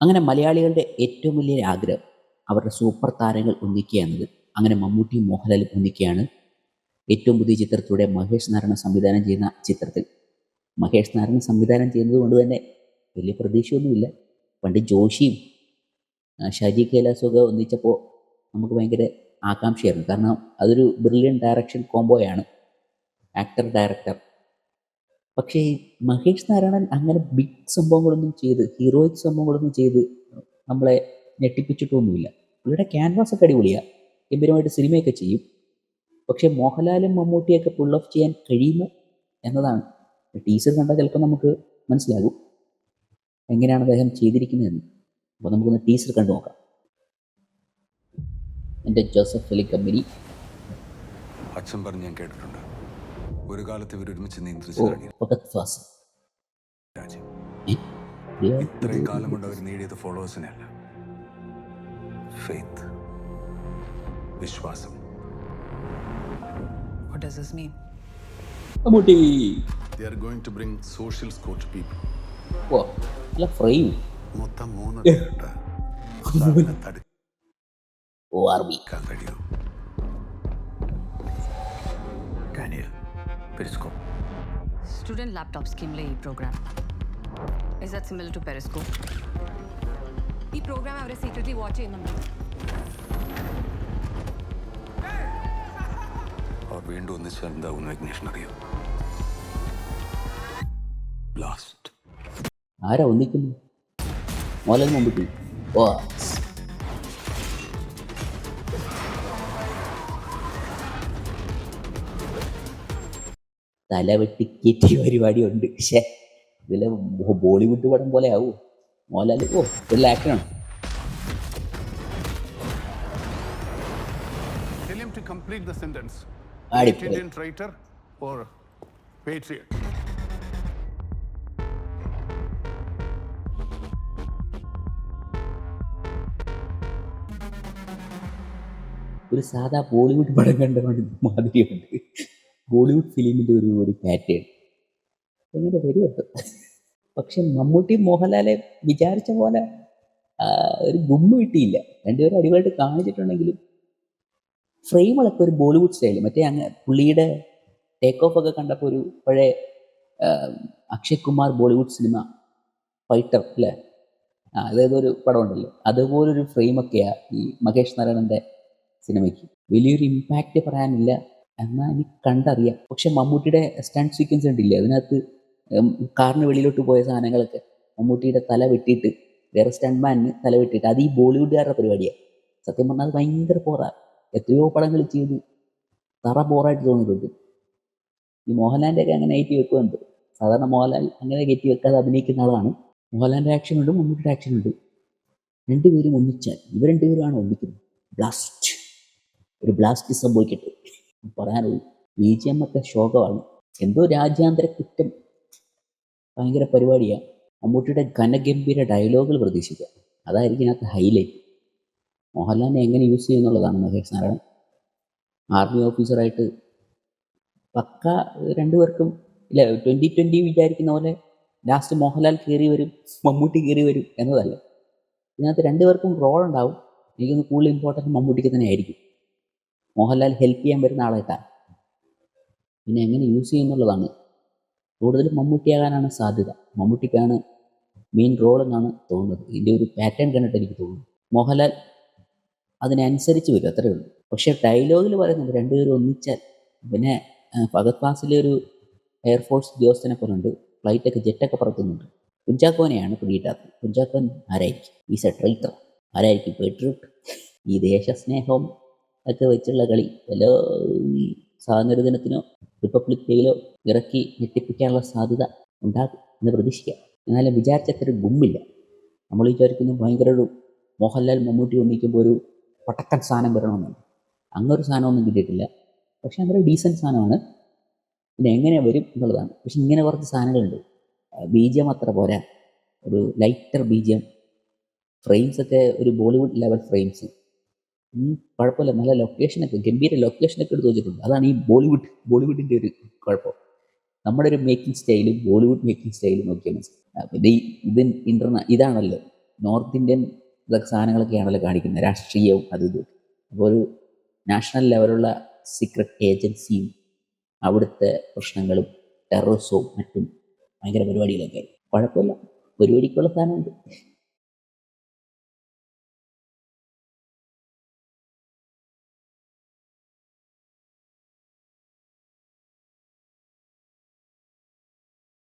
അങ്ങനെ മലയാളികളുടെ ഏറ്റവും വലിയൊരു ആഗ്രഹം അവരുടെ സൂപ്പർ താരങ്ങൾ ഒന്നിക്കുക എന്നത് അങ്ങനെ മമ്മൂട്ടിയും മോഹൻലാലും ഒന്നിക്കുകയാണ്. ഏറ്റവും പുതിയ ചിത്രത്തിലൂടെ മഹേഷ് നാരായണ സംവിധാനം ചെയ്യുന്ന ചിത്രത്തിൽ. മഹേഷ് നാരായണ സംവിധാനം ചെയ്യുന്നത് കൊണ്ട് തന്നെ വലിയ പ്രതീക്ഷയൊന്നുമില്ല. പണ്ട് ജോഷിയും ഷാജി കൈലാസൊക്കെ ഒന്നിച്ചപ്പോൾ നമുക്ക് ഭയങ്കര ആകാംക്ഷയായിരുന്നു. കാരണം അതൊരു ബ്രില്യൻ ഡയറക്ഷൻ കോംബോയാണ് ആക്ടർ ഡയറക്ടർ പക്ഷേ മഹേഷ് നാരായണൻ അങ്ങനെ ബിഗ് സംഭവങ്ങളൊന്നും ചെയ്ത് ഹീറോയിക് സംഭവങ്ങളൊന്നും ചെയ്ത് നമ്മളെ ഞെട്ടിപ്പിച്ചിട്ടൊന്നുമില്ല. പുള്ളിയുടെ ക്യാൻവാസ് ഒക്കെ അടിപൊളിയാണ് ഗംഭീരമായിട്ട് സിനിമയൊക്കെ ചെയ്യും. പക്ഷേ മോഹൻലാലും മമ്മൂട്ടിയൊക്കെ പുൾ ഓഫ് ചെയ്യാൻ കഴിയുമോ എന്നതാണ്. ടീച്ചർ കണ്ടാൽ ചിലപ്പോൾ നമുക്ക് മനസ്സിലാകും. എങ്ങനെയാണ് അദ്ദേഹം ചെയ്തിരിക്കുന്നതെന്ന്. അപ്പോൾ നമുക്കൊന്ന് ടീച്ചർ കണ്ടു നോക്കാം. എന്റെ ജോസഫ് ഫിലി കമ്പനി അച്ഛൻ പറഞ്ഞ് ഞാൻ കേട്ടിട്ടുണ്ട്. ഒരു കാലത്ത് ഇവർ ഒരുമിച്ച് നിയന്ത്രിച്ചു രാജ്യം. ഇത്രയും കാലം കൊണ്ട് അവർ നേടിയത് ഫോളോവേഴ്സിനെ അല്ല. ഫെയ്ത്ത്. വിശ്വാസം. What does this mean? They are going to bring social score to people. ഓ നല്ല ഫ്രെയിം മൊത്തം മൂന്ന് പേരുണ്ട്. സാറിനെ തടുക്കാൻ ഓ ആർ കഴിയൂ. Periscope Student laptop scheme lay program. Is that similar to Periscope? ഈ പ്രോഗ്രാം അവരെ സീക്രട്ട്ലി വാച്ച് ചെയ്യുന്നുണ്ട്? അവർ വീണ്ടും ഒന്നിച്ചാൽ എന്താവും വിഘ്നേഷൻ അറിയോ? ബ്ലാസ്റ്റ് ആരാ ഒന്നിക്കുന്നു മോഹൻലാൽ മമ്മൂട്ടി ഓ തലവെട്ടി കയറ്റിയ പരിപാടിയുണ്ട്. പക്ഷേ ഇതിലെ ബോളിവുഡ് പടം പോലെ ആവോ. മോഹൻലാൽ ഓ ഇതിൽ ആക്ടറാണ് ഒരു സാധാ ബോളിവുഡ് പടം കണ്ട മാതിരിയുണ്ട്. ബോളിവുഡ് ഫിലിമിന്റെ ഒരു ഒരു പാറ്റേൺ. എങ്ങനെ വരുമല്ലോ പക്ഷെ മമ്മൂട്ടി മോഹൻലാലെ വിചാരിച്ച പോലെ ഒരു ഗുമ്മ കിട്ടിയില്ല. രണ്ടുപേരും അടിപൊളിയായിട്ട് കാണിച്ചിട്ടുണ്ടെങ്കിലും ഫ്രെയിമുകളൊക്കെ ഒരു ബോളിവുഡ് സ്റ്റൈൽ മറ്റേ അങ്ങ് പുള്ളിയുടെ ടേക്ക് ഓഫ് ഒക്കെ കണ്ടപ്പോൾ ഒരു പഴയ അക്ഷയ് കുമാർ ബോളിവുഡ് സിനിമ ഫൈറ്റർ അല്ലേ? ആ പടം ഉണ്ടല്ലോ. അതുപോലൊരു ഫ്രെയിമൊക്കെയാണ് ഈ മഹേഷ് നാരായണന്റെ സിനിമയ്ക്ക്. വലിയൊരു ഇമ്പാക്റ്റ് പറയാനില്ല. എന്നാൽ എനിക്ക് കണ്ടറിയാം. പക്ഷെ മമ്മൂട്ടിയുടെ സ്റ്റാൻഡ് സീക്വൻസ് കണ്ടില്ലേ? അതിനകത്ത് കാറിന് വെളിയിലോട്ട് പോയ സാധനങ്ങളൊക്കെ മമ്മൂട്ടിയുടെ തല വെട്ടിയിട്ട് വേറെ സ്റ്റാൻഡ് മാനിന് തല വെട്ടിയിട്ട് അത് ഈ ബോളിവുഡുകാരുടെ പരിപാടിയാണ് സത്യം പറഞ്ഞാൽ അത് ഭയങ്കര പോറാ എത്രയോ പടങ്ങൾ ചെയ്ത് തറ ബോറായിട്ട് തോന്നിയിട്ടുണ്ട്. ഈ മോഹൻലാലിന്റെ ഒക്കെ അങ്ങനെ കയറ്റി വെക്കുന്നുണ്ട്. സാധാരണ മോഹൻലാൽ അങ്ങനെ കയറ്റി വെക്കാതെ അഭിനയിക്കുന്ന ആളാണ്. മോഹൻലാലിന്റെ ആക്ഷൻ ഉണ്ട് മമ്മൂട്ടിയുടെ ആക്ഷൻ ഉണ്ട്. രണ്ടുപേരും ഒന്നിച്ചാൽ ഇവ രണ്ടുപേരുമാണ് ഒന്നിക്കുന്നത്. ബ്ലാസ്റ്റ് ഒരു ബ്ലാസ്റ്റ് സംഭവിക്കട്ടെ. പറയാനുള്ളൂ ബി ജി എം ഒക്കെ ശോകമാണ്. എന്തോ രാജ്യാന്തര കുറ്റം. ഭയങ്കര പരിപാടിയാണ് മമ്മൂട്ടിയുടെ ഘനഗംഭീര ഡയലോഗുകൾ പ്രതീക്ഷിക്കുക. അതായിരിക്കും ഇതിനകത്ത് ഹൈലൈറ്റ് മോഹൻലാലിനെ എങ്ങനെ യൂസ് ചെയ്യുന്നുള്ളതാണ് മഹേഷ് നാരായണൻ. ആർമി ഓഫീസറായിട്ട് പക്ക രണ്ടുപേർക്കും ഇല്ല ട്വന്റി ട്വന്റി വിചാരിക്കുന്ന പോലെ ലാസ്റ്റ് മോഹൻലാൽ കയറി വരും മമ്മൂട്ടി കയറി വരും എന്നതല്ല. ഇതിനകത്ത് രണ്ടുപേർക്കും റോൾ ഉണ്ടാവും. എനിക്കൊന്ന് കൂടുതൽ ഇമ്പോർട്ടന്റ് മമ്മൂട്ടിക്ക് തന്നെ ആയിരിക്കും. മോഹൻലാൽ ഹെൽപ്പ് ചെയ്യാൻ വരുന്ന ആളായിട്ടാണ് പിന്നെ എങ്ങനെ യൂസ് ചെയ്യുന്നുള്ളതാണ് കൂടുതലും മമ്മൂട്ടിയാകാനാണ് സാധ്യത. മമ്മൂട്ടിക്കാണ് മെയിൻ റോൾ എന്നാണ് തോന്നുന്നത്. ഇതിന്റെ ഒരു പാറ്റേൺ കണ്ടിട്ട് എനിക്ക് തോന്നുന്നു. മോഹൻലാൽ അതിനനുസരിച്ച് വരും അത്രയേ ഉള്ളൂ. പക്ഷേ ഡയലോഗിൽ പറയുന്നത് രണ്ടുപേരും ഒന്നിച്ചാൽ. പിന്നെ ഫഗത് പാസിലെ ഒരു എയർഫോഴ്സ് ഉദ്യോഗസ്ഥനെ പോലുണ്ട്. ഫ്ലൈറ്റൊക്കെ ജെറ്റൊക്കെ പറത്തുന്നുണ്ട്. കുഞ്ചാക്കോനെയാണ് പിടിയിട്ടാത്തത് കുഞ്ചാക്കോൻ ആരായിരിക്കും? ഈസ് എ ട്രൈറ്റർ ആരായിരിക്കും? പെട്രൂട്ട് ഈ ദേശസ്നേഹം ഒക്കെ വെച്ചുള്ള കളി. വല്ലോ ഈ സ്വാതന്ത്ര്യ ദിനത്തിനോ റിപ്പബ്ലിക് ഡേയിലോ ഇറക്കി ഞെട്ടിപ്പിക്കാനുള്ള സാധ്യത ഉണ്ടാകും എന്ന് പ്രതീക്ഷിക്കാം. എന്നാലും വിചാരിച്ചത്ര ഗുമ്മില്ല. നമ്മൾ വിചാരിക്കുന്നു ഭയങ്കര ഒരു മോഹൻലാൽ മമ്മൂട്ടി ഒന്നിക്കുമ്പോൾ ഒരു പട്ടക്കൻ സാധനം വരണമെന്നുണ്ട് ഒരു സാധനമൊന്നും കിട്ടിയിട്ടില്ല. പക്ഷേ അതൊരു ഡീസന്റ് സാധനമാണ്. പിന്നെ എങ്ങനെ വരും എന്നുള്ളതാണ്. പക്ഷെ ഇങ്ങനെ കുറച്ച് സാധനങ്ങളുണ്ട്. ബി ജി എം അത്ര പോരാ. ഒരു lighter B G M frames ഒക്കെ ഒരു ബോളിവുഡ് ലെവൽ ഫ്രെയിംസ് കുഴപ്പമില്ല. നല്ല ലൊക്കേഷനൊക്കെ ഗംഭീര ലൊക്കേഷനൊക്കെ എടുത്ത് വെച്ചിട്ടുണ്ട്. അതാണ് ഈ ബോളിവുഡ് ബോളിവുഡിന്റെ ഒരു കുഴപ്പം. നമ്മുടെ ഒരു മേക്കിംഗ് സ്റ്റൈലും ബോളിവുഡ് മേക്കിംഗ് സ്റ്റൈലും ഒക്കെ ഇത് ഇത് ഇന്റർനാ ഇതാണല്ലോ. നോർത്ത് ഇന്ത്യൻ സാധനങ്ങളൊക്കെയാണല്ലോ കാണിക്കുന്നത്. രാഷ്ട്രീയവും അത് ഇത്. അപ്പോൾ ഒരു നാഷണൽ ലെവലുള്ള സീക്രട്ട് ഏജൻസിയും അവിടുത്തെ പ്രശ്നങ്ങളും ടെററിസവും മറ്റും ഭയങ്കര പരിപാടികളൊക്കെ കുഴപ്പമില്ല. പരിപാടിക്കുള്ള സാധനമുണ്ട്.